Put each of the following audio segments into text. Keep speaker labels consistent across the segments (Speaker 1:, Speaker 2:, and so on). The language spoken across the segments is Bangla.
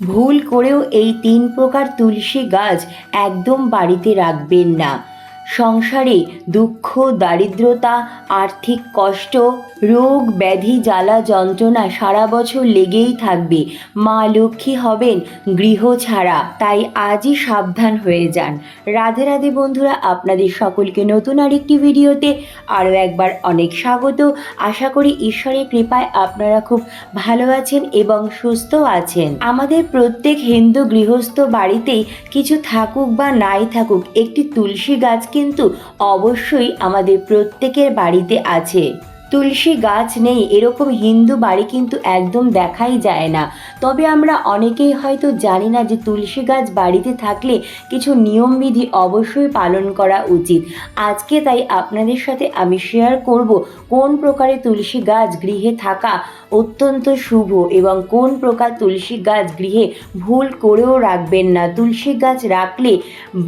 Speaker 1: ভুল করেও এই তিন প্রকার তুলসী গাছ একদম বাড়িতে রাখবেন না। সংসারে দুঃখ, দারিদ্রতা, আর্থিক কষ্ট, রোগ, ব্যাধি, জ্বালা, যন্ত্রণা সারা বছর লেগেই থাকবে। মা লক্ষ্মী হবেন গৃহ ছাড়া। তাই আজই সাবধান হয়ে যান। রাধে রাধে বন্ধুরা, আপনাদের সকলকে নতুন আরেকটি ভিডিওতে আরও একবার অনেক স্বাগত। আশা করি ঈশ্বরের কৃপায় আপনারা খুব ভালো আছেন এবং সুস্থ আছেন। আমাদের প্রত্যেক হিন্দু গৃহস্থ বাড়িতেই কিছু থাকুক বা নাই থাকুক, একটি তুলসী গাছ কিন্তু অবশ্যই আমাদের প্রত্যেকের বাড়িতে আছে। তুলসী গাছ নেই, এরকম হিন্দু বাড়ি কিন্তু একদম দেখাই যায় না। তবে আমরা অনেকেই হয়তো জানি না যে তুলসী গাছ বাড়িতে থাকলে কিছু নিয়মবিধি অবশ্যই পালন করা উচিত। আজকে তাই আপনাদের সাথে আমি শেয়ার করব কোন প্রকারে তুলসী গাছ গৃহে থাকা অত্যন্ত শুভ এবং কোন প্রকার তুলসী গাছ গৃহে ভুল করেও রাখবেন না। তুলসী গাছ রাখলে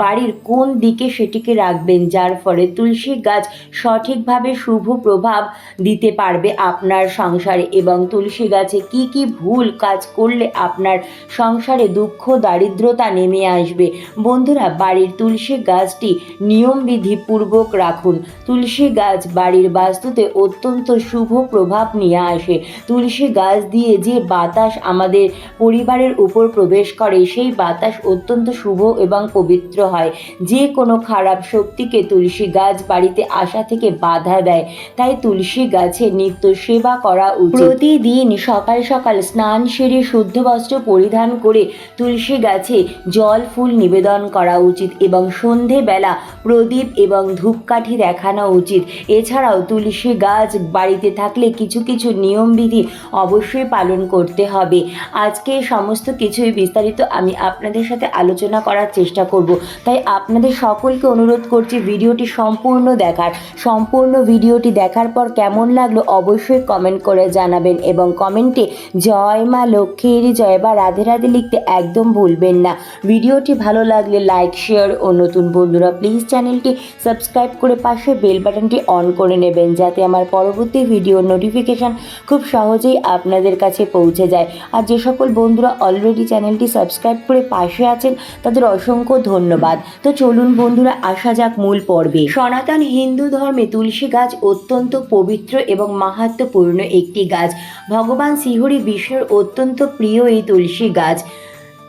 Speaker 1: বাড়ির কোন দিকে সেটিকে রাখবেন, যার ফলে তুলসী গাছ সঠিকভাবে শুভ প্রভাব দিতে পারবে আপনার সংসারে এবং তুলসী গাছে কি কি ভুল কাজ করলে আপনার সংসারে দুঃখ, দারিদ্রতা নেমে আসবে। বন্ধুরা, বাড়ির তুলসী গাছটি নিয়মবিধি পূর্বক রাখুন। তুলসী গাছ বাড়ির বাস্তুতে অত্যন্ত শুভ প্রভাব নিয়ে আসে। তুলসী গাছ দিয়ে যে বাতাস আমাদের পরিবারের উপর প্রবেশ করে, সেই বাতাস অত্যন্ত শুভ এবং পবিত্র হয়। যে কোনো খারাপ শক্তিকে তুলসী গাছ বাড়িতে আসা থেকে বাধা দেয়। তাই তুলসী গাছে নিত্য সেবা করা উচিত। প্রতিদিন সকাল সকাল স্নান সেরে শুদ্ধ বস্ত্র পরিধান করে তুলসী গাছে জল ফুল নিবেদন করা উচিত এবং সন্ধেবেলা প্রদীপ এবং ধূপকাঠি দেখানো উচিত। এছাড়াও তুলসী গাছ বাড়িতে থাকলে কিছু কিছু নিয়মবিধি অবশ্যই পালন করতে হবে। আজকে সমস্ত কিছুই বিস্তারিত আমি আপনাদের সাথে আলোচনা করার চেষ্টা করব। তাই আপনাদের সকলকে অনুরোধ করছি ভিডিওটি সম্পূর্ণ দেখার। সম্পূর্ণ ভিডিওটি দেখার পর কেমন লাগল অবশ্যই কমেন্ট করে জানাবেন এবং কমেন্টে জয় মা লক্ষ্মীর, জয় বা রাধে রাধে লিখতে একদম ভুলবেন না। ভিডিওটি ভালো লাগলে লাইক শেয়ার ও নতুন বন্ধুরা প্লিজ চ্যানেলটি সাবস্ক্রাইব করে পাশে বেল বাটনটি অন করে নেবেন যাতে আমার পরবর্তী ভিডিওর নোটিফিকেশান খুব সহজেই আপনাদের কাছে পৌঁছে যায়। আর যে সকল বন্ধুরা অলরেডি চ্যানেলটি সাবস্ক্রাইব করে পাশে আছেন, তাদের অসংখ্য ধন্যবাদ। তো চলুন বন্ধুরা, আসা যাক মূল পর্বে। সনাতন হিন্দু ধর্মে তুলসী গাছ অত্যন্ত পবিত্র। এবং মাহাত্মপূর্ণ একটি গাছ। ভগবান শ্রীহরি বিষ্ণুর অত্যন্ত প্রিয় এই তুলসী গাছ।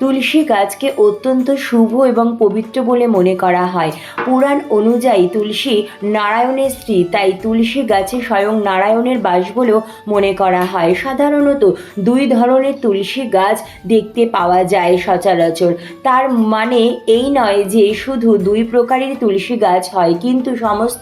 Speaker 1: তুলসী গাছকে অত্যন্ত শুভ এবং পবিত্র বলে মনে করা হয়। পুরাণ অনুযায়ী তুলসী নারায়ণের স্ত্রী, তাই তুলসী গাছে স্বয়ং নারায়ণের বাস বলেও মনে করা হয়। সাধারণত দুই ধরনের তুলসী গাছ দেখতে পাওয়া যায় সচরাচর। তার মানে এই নয় যে শুধু দুই প্রকারের তুলসী গাছ হয়, কিন্তু সমস্ত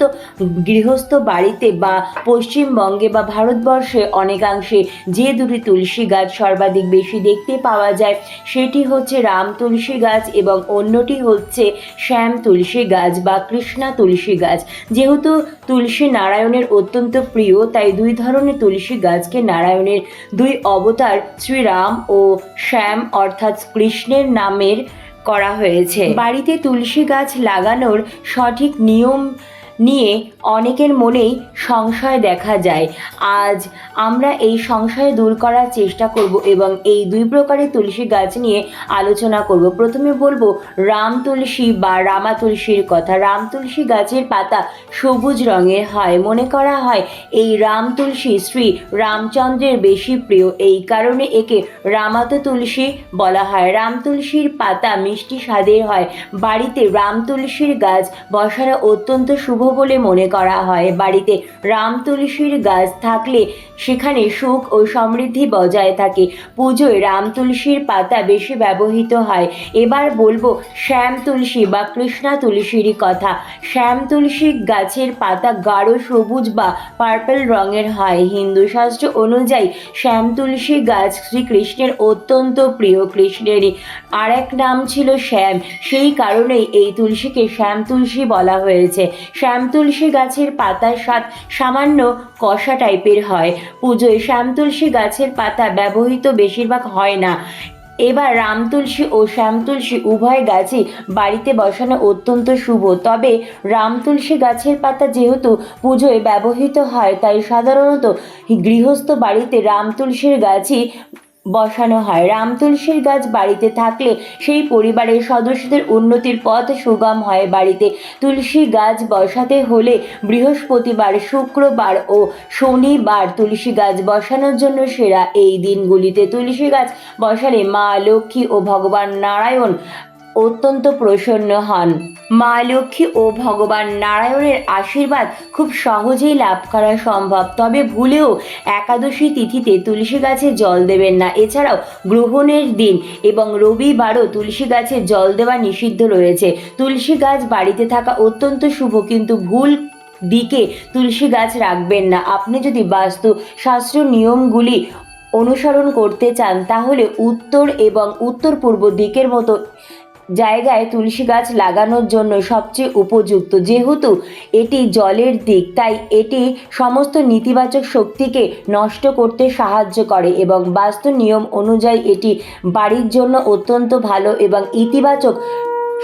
Speaker 1: গৃহস্থ বাড়িতে বা পশ্চিমবঙ্গে বা ভারতবর্ষে অনেকাংশে যে দুটি তুলসী গাছ সর্বাধিক বেশি দেখতে পাওয়া যায়, সেটি হচ্ছে রাম তুলসী গাছ এবং অন্যটি হচ্ছে শ্যাম তুলসী গাছ বা কৃষ্ণা তুলসী গাছ। যেহেতু তুলসী নারায়ণের অত্যন্ত প্রিয়, তাই দুই ধরনের তুলসী গাছকে নারায়ণের দুই অবতার শ্রীরাম ও শ্যাম অর্থাৎ কৃষ্ণের নামের করা হয়েছে। বাড়িতে তুলসী গাছ লাগানোর সঠিক নিয়ম নিয়ে অনেকের মনেই সংশয় দেখা যায়। আজ আমরা এই সংশয় দূর করার চেষ্টা করব এবং এই দুই প্রকারের তুলসী গাছ নিয়ে আলোচনা করব। প্রথমে বলব, রাম তুলসী বা রামা তুলসীর কথা। রাম তুলসী গাছের পাতা সবুজ রঙের হয়। মনে করা হয়, এই রাম তুলসী শ্রী রামচন্দ্রের বেশি প্রিয়। এই কারণে একে রামাত তুলসী বলা হয়। রাম তুলসীর পাতা মিষ্টি স্বাদের হয়। বাড়িতে রাম তুলসীর গাছ বসানো অত্যন্ত শুভ বলে মনে করা হয়। বাড়িতে রাম তুলসীর গাছ থাকলে সেখানে সুখ ও সমৃদ্ধি বজায় থাকে। পুজোয় রাম তুলসীর পাতা বেশি ব্যবহৃত হয়। এবার বলব শ্যাম তুলসী বা কৃষ্ণা তুলসীরই কথা। শ্যাম তুলসী গাছের পাতা গাঢ় সবুজ বা পার্পল রঙের হয়। হিন্দু শাস্ত্র অনুযায়ী শ্যাম তুলসী গাছ শ্রীকৃষ্ণের অত্যন্ত প্রিয় কৃষ্ণেরই। আর এক নাম ছিল শ্যাম। সেই কারণেই এই তুলসীকে শ্যাম তুলসী বলা হয়েছে। শ্যাম তুলসী গাছের পাতার স্বাদ সামান্য কষা টাইপের হয়। পুজোয় শ্যাম তুলসী গাছের পাতা ব্যবহৃত বেশিরভাগ হয় না। এবার রাম তুলসী ও শ্যাম তুলসী উভয় গাছই বাড়িতে বসানো অত্যন্ত শুভ। তবে রাম তুলসী গাছের পাতা যেহেতু পুজোয় ব্যবহৃত হয়, তাই সাধারণত গৃহস্থ বাড়িতে রাম তুলসীর গাছই বসানো হয়। রাম তুলসীর গাছ বাড়িতে থাকলে সেই পরিবারের সদস্যদের উন্নতির পথ সুগম হয় বাড়িতে। তুলসী গাছ বসাতে হলে বৃহস্পতিবার, শুক্রবার ও শনিবার তুলসী গাছ বসানোর জন্য সেরা এই দিনগুলিতে তুলসী গাছ বসালে মা লক্ষ্মী ও ভগবান নারায়ণ অত্যন্ত প্রসন্ন হন। মা লক্ষ্মী ও ভগবান নারায়ণের আশীর্বাদ খুব সহজেই লাভ করা সম্ভব। তবে ভুলেও একাদশী তিথিতে তুলসী গাছে জল দেবেন না। এছাড়াও গ্রহণের দিন এবং রবিবারও তুলসী গাছে জল দেওয়া নিষিদ্ধ রয়েছে। তুলসী গাছ বাড়িতে থাকা অত্যন্ত শুভ, কিন্তু ভুল দিকে তুলসী গাছ রাখবেন না। আপনি যদি বাস্তু শাস্ত্র নিয়মগুলি অনুসরণ করতে চান, তাহলে উত্তর এবং উত্তর পূর্ব দিকের মতো জায়গায় তুলসী গাছ লাগানোর জন্য সবচেয়ে উপযুক্ত। যেহেতু এটি জলের দিক, তাই এটি সমস্ত নেতিবাচক শক্তিকে নষ্ট করতে সাহায্য করে এবং বাস্তু নিয়ম অনুযায়ী এটি বাড়ির জন্য অত্যন্ত ভালো এবং ইতিবাচক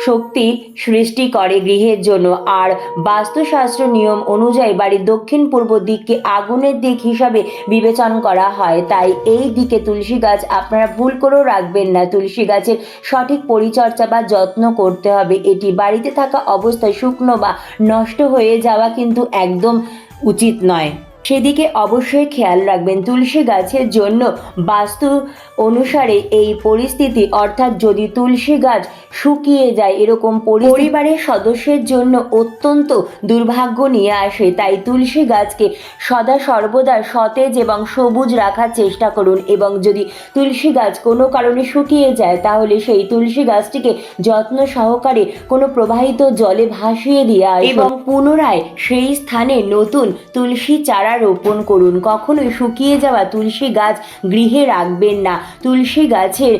Speaker 1: শক্তি সৃষ্টি করে গৃহের জন্য। আর বাস্তুশাস্ত্র নিয়ম অনুযায়ী বাড়ির দক্ষিণ পূর্ব দিককে আগুনের দিক হিসাবে বিবেচন করা হয়। তাই এই দিকে তুলসী গাছ আপনারা ভুল করেও রাখবেন না। তুলসী গাছের সঠিক পরিচর্যা বা যত্ন করতে হবে। এটি বাড়িতে থাকা অবস্থায় শুকনো বা নষ্ট হয়ে যাওয়া কিন্তু একদম উচিত নয়। সেদিকে অবশ্যই খেয়াল রাখবেন তুলসী গাছের জন্য বাস্তু অনুসারে এই পরিস্থিতি অর্থাৎ যদি তুলসী গাছ শুকিয়ে যায় এরকম পরিবারের সদস্যের জন্য অত্যন্ত দুর্ভাগ্য নিয়ে আসে। তাই তুলসী গাছকে সদা সর্বদা সতেজ এবং সবুজ রাখার চেষ্টা করুন এবং যদি তুলসী গাছ কোনো কারণে শুকিয়ে যায় তাহলে সেই তুলসী গাছটিকে যত্ন সহকারে কোনো প্রবাহিত জলে ভাসিয়ে দিয়ে এবং পুনরায় সেই স্থানে নতুন তুলসী চারা রোপণ করুন। কখনোই শুকিয়ে যাওয়া তুলসী গাছ গৃহে রাখবেন না। তুলসী গাছের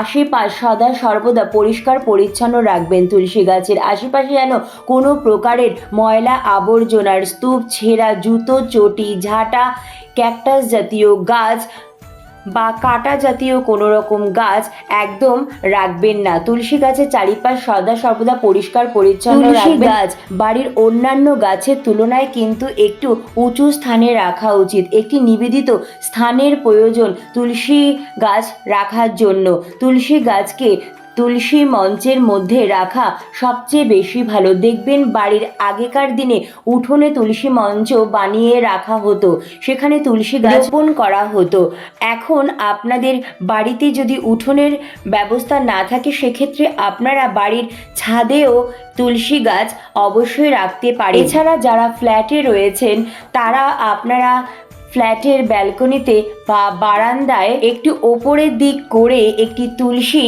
Speaker 1: আশেপাশ সদা সর্বদা পরিষ্কার পরিচ্ছন্ন রাখবেন। তুলসী গাছের আশেপাশে যেন কোনো প্রকারের ময়লা আবর্জনার স্তূপ, ছেঁড়া জুতো, চটি, ঝাঁটা, ক্যাকটাস জাতীয় গাছ বা কাটা জাতীয় কোনো রকম গাছ একদম রাখবেন না। তুলসী গাছের চারিপাশ সদা সর্বদা পরিষ্কার পরিচ্ছন্ন গাছ। বাড়ির অন্যান্য গাছের তুলনায় কিন্তু একটু উঁচু স্থানে রাখা উচিত। একটি নিবেদিত স্থানের প্রয়োজন তুলসী গাছ রাখার জন্য। তুলসী গাছকে তুলসী মঞ্চের মধ্যে রাখা সবচেয়ে বেশি ভালো। দেখবেন বাড়ির আগেকার দিনে উঠোনে তুলসী মঞ্চ বানিয়ে রাখা হতো, সেখানে তুলসী গাছ রোপণ করা হতো। এখন আপনাদের বাড়িতে যদি উঠোনের ব্যবস্থা না থাকে, সেক্ষেত্রে আপনারা বাড়ির ছাদেও তুলসী গাছ অবশ্যই রাখতে পারে এছাড়া যারা ফ্ল্যাটে রয়েছেন, তারা আপনারা ফ্ল্যাটের ব্যালকনিতে বা বারান্দায় একটু ওপরের দিক করে একটি তুলসী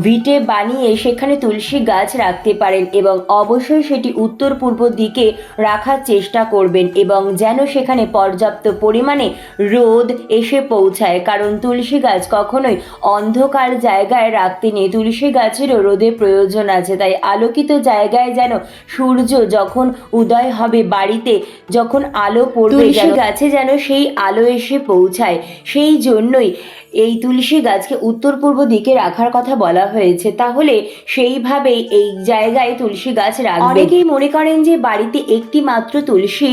Speaker 1: ভিটে বানিয়ে সেখানে তুলসী গাছ রাখতে পারেন এবং অবশ্যই সেটি উত্তর পূর্ব দিকে রাখার চেষ্টা করবেন এবং যেন সেখানে পর্যাপ্ত পরিমাণে রোদ এসে পৌঁছায়। কারণ তুলসী গাছ কখনোই অন্ধকার জায়গায় রাখতে নেই। তুলসী গাছেরও রোদের প্রয়োজন আছে তাই আলোকিত জায়গায় যেন সূর্য যখন উদয় হবে বাড়িতে যখন আলো পড়বে গাছে যেন সেই আলো এসে পৌঁছায়। সেই জন্যই এই তুলসী গাছকে উত্তর পূর্ব দিকে রাখার কথা বলা হয়েছে। তাহলে সেইভাবেই এই জায়গায় তুলসী গাছ রাখবে। অনেকেই মনে করেন যে বাড়িতে একটি মাত্র তুলসী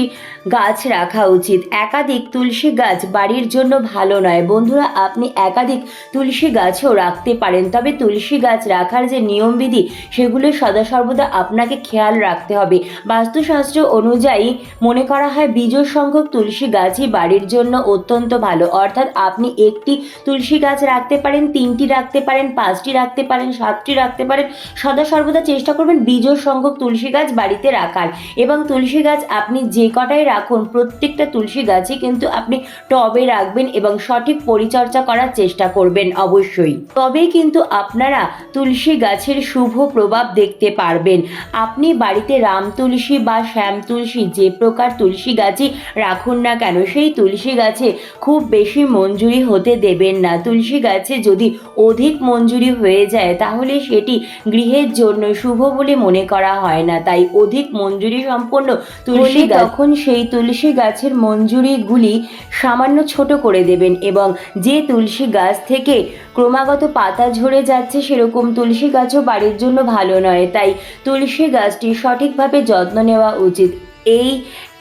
Speaker 1: গাছ রাখা উচিত। একাধিক তুলসী গাছ বাড়ির জন্য ভালো নয়। বন্ধুরা, আপনি একাধিক তুলসী গাছও রাখতে পারেন। তবে তুলসী গাছ রাখার যে নিয়মবিধি সেগুলো সদা সর্বদা আপনাকে খেয়াল রাখতে হবে। বাস্তুশাস্ত্র অনুযায়ী মনে করা হয় বিজয় সংখ্যক তুলসী গাছই বাড়ির জন্য অত্যন্ত ভালো। অর্থাৎ আপনি একটি তুলসী গাছ রাখতে পারেন, তিনটি রাখতে পারেন, পাঁচটি রাখতে পারেন, সাতটি রাখতে পারেন। সদা সর্বদা চেষ্টা করবেন বিজয় সংখ্যক তুলসী গাছ বাড়িতে রাখার। এবং তুলসী গাছ আপনি যে কটাই রাখুন। প্রত্যেকটা তুলসী গাছই কিন্তু আপনি টবে রাখবেন এবং সঠিক পরিচর্যা করার চেষ্টা করবেন অবশ্যই। তবেই কিন্তু আপনারা তুলসী গাছের শুভ প্রভাব দেখতে পারবেন। আপনি বাড়িতে রাম তুলসী বা শ্যাম তুলসী যে প্রকার তুলসী গাছই রাখুন না কেন সেই তুলসী গাছে খুব বেশি মঞ্জুরি হতে দেবেন না। তুলসী গাছে যদি অধিক মঞ্জুরি হয়ে যায় তাহলে সেটি গৃহের জন্য শুভ বলে মনে করা হয় না। তাই অধিক মঞ্জুরি সম্পন্ন তুলসী তখন সেই তুলসী গাছের মঞ্জুরিগুলি সামান্য ছোট করে দেবেন এবং যে তুলসী গাছ থেকে ক্রমাগত পাতা ঝরে যাচ্ছে সেরকম তুলসী গাছও বাড়ির জন্য ভালো নয়। তাই তুলসী গাছটি সঠিকভাবে যত্ন নেওয়া উচিত। এই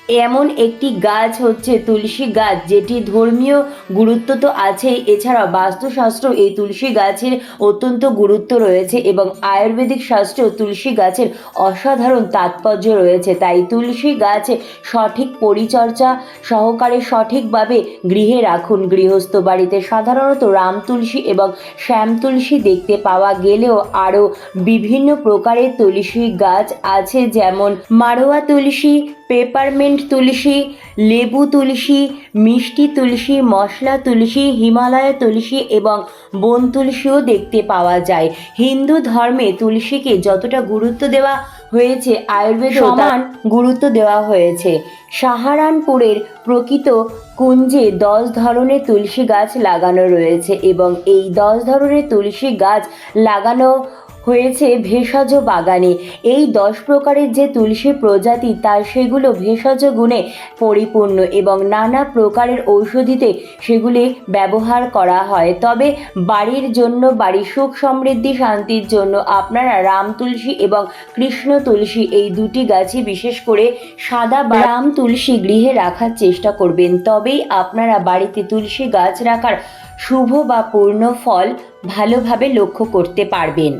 Speaker 1: এমন একটি গাছ হচ্ছে তুলসী গাছ, যেটি ধর্মীয় গুরুত্ব তো আছেই। এছাড়াও বাস্তুশাস্ত্র এই তুলসী গাছের অত্যন্ত গুরুত্ব রয়েছে এবং আয়ুর্বেদিক শাস্ত্রেও তুলসী গাছের অসাধারণ তাৎপর্য রয়েছে। তাই তুলসী গাছ সঠিক পরিচর্যা সহকারে সঠিকভাবে গৃহে রাখুন। গৃহস্থ বাড়িতে সাধারণত রাম তুলসী এবং শ্যাম তুলসী দেখতে পাওয়া গেলেও আরও বিভিন্ন প্রকারের তুলসী গাছ আছে, যেমন মারোয়া তুলসী, পেপারমেন্ট তুলসী লেবু তুলসী মিষ্টি তুলসী মশলা তুলসী হিমালয় তুলসী এবং বন তুলসীও দেখতে পাওয়া যায়। হিন্দু ধর্মে তুলসীকে যতটা গুরুত্ব দেওয়া হয়েছে আয়ুর্বেদ সমান। গুরুত্ব দেওয়া হয়েছে। সাহারানপুরের প্রকৃত কুঞ্জে দশ ধরনের তুলসী গাছ লাগানো রয়েছে এবং এই দশ ধরনের তুলসী গাছ লাগানো হয়েছে ভেষজ বাগানে। এই দশ প্রকারের যে তুলসী প্রজাতি, তার সেগুলো ভেষজ গুণে পরিপূর্ণ এবং নানা প্রকারের ঔষধিতে সেগুলি ব্যবহার করা হয়। তবে বাড়ির জন্য, বাড়ির সুখ সমৃদ্ধি, শান্তির জন্য আপনারা রাম তুলসী এবং কৃষ্ণ তুলসী এই দুটি গাছই বিশেষ করে সাদা বা রাম তুলসী গৃহে রাখার চেষ্টা করবেন। তবেই আপনারা বাড়িতে তুলসী গাছ রাখার শুভ বা পূর্ণ ফল ভালোভাবে লক্ষ্য করতে পারবেন।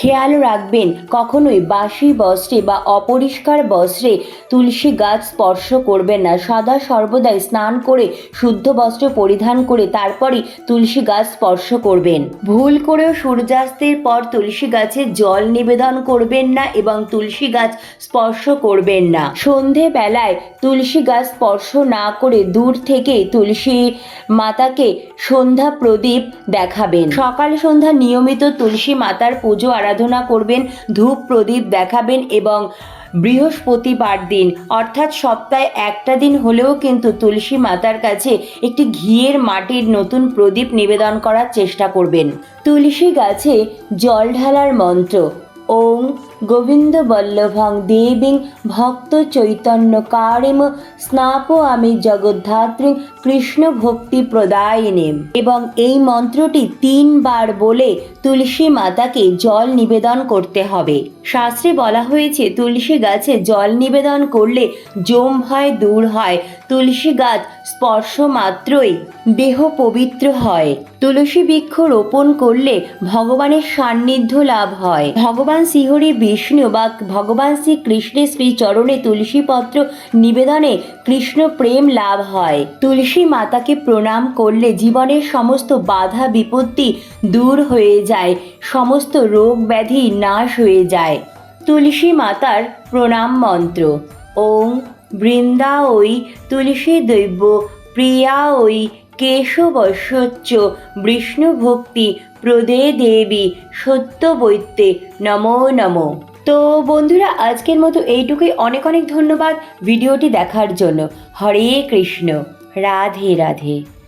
Speaker 1: খেয়াল রাখবেন, কখনোই বাসি বস্ত্রে বা অপরিষ্কার বস্ত্রে তুলসী গাছ স্পর্শ করবেন না। সদা সর্বদাই স্নান করে, শুদ্ধ বস্ত্র পরিধান করে তারপরই তুলসী গাছ স্পর্শ করবেন। ভুল করেও সূর্যাস্তের পর তুলসী গাছে জল নিবেদন করবেন না এবং তুলসী গাছ স্পর্শ করবেন না। সন্ধে বেলায় তুলসী গাছ স্পর্শ না করে দূর থেকে তুলসী মাতাকে সন্ধ্যা প্রদীপ দেখাবেন। সকাল সন্ধ্যা নিয়মিত তুলসী মাতার পুজো আরাধনা করবেন, ধূপ প্রদীপ দেখাবেন এবং বৃহস্পতিবার দিন, অর্থাৎ সপ্তাহে একটা দিন হলেও কিন্তু তুলসী মাতার কাছে একটি ঘিয়ের মাটির নতুন প্রদীপ নিবেদন করার চেষ্টা করবেন। তুলসী গাছে জল ঢালার মন্ত্র ওং গোবিন্দ বল্লভং দেবীং ভক্ত চৈতন্য কারিম স্নাপ আমি জগদ্ধাত্রী কৃষ্ণ ভক্তি প্রদায়িনী এবং এই মন্ত্রটি তিনবার বলে তুলসী মাতাকে জল নিবেদন করতে হবে। শাস্ত্রে বলা হয়েছে, তুলসী গাছে জল নিবেদন করলে জম ভয় দূর হয়। তুলসী গাছ স্পর্শ মাত্রই দেহ পবিত্র হয়। তুলসী বৃক্ষ রোপণ করলে ভগবানের সান্নিধ্য লাভ হয়। ভগবান শ্রীহরি, বিষ্ণু বা ভগবান শ্রীকৃষ্ণের শ্রী চরণে তুলসী পত্র নিবেদনে কৃষ্ণ প্রেম লাভ হয়। তুলসী মাতাকে প্রণাম করলে জীবনের সমস্ত বাধা বিপত্তি দূর হয়ে যায়, সমস্ত রোগ ব্যাধি নাশ হয়ে যায়। তুলসী মাতার প্রণাম মন্ত্র, ওং বৃন্দা ওই তুলসী দৈব্য প্রিয়া ওই কেশবস্বচ্চ বিষ্ণু ভক্তি প্রদে দেবী সত্য বৈত্যে নমো নমো। তো বন্ধুরা, আজকের মতো এইটুকুই। অনেক অনেক ধন্যবাদ ভিডিওটি দেখার জন্য। হরে কৃষ্ণ। রাধে রাধে।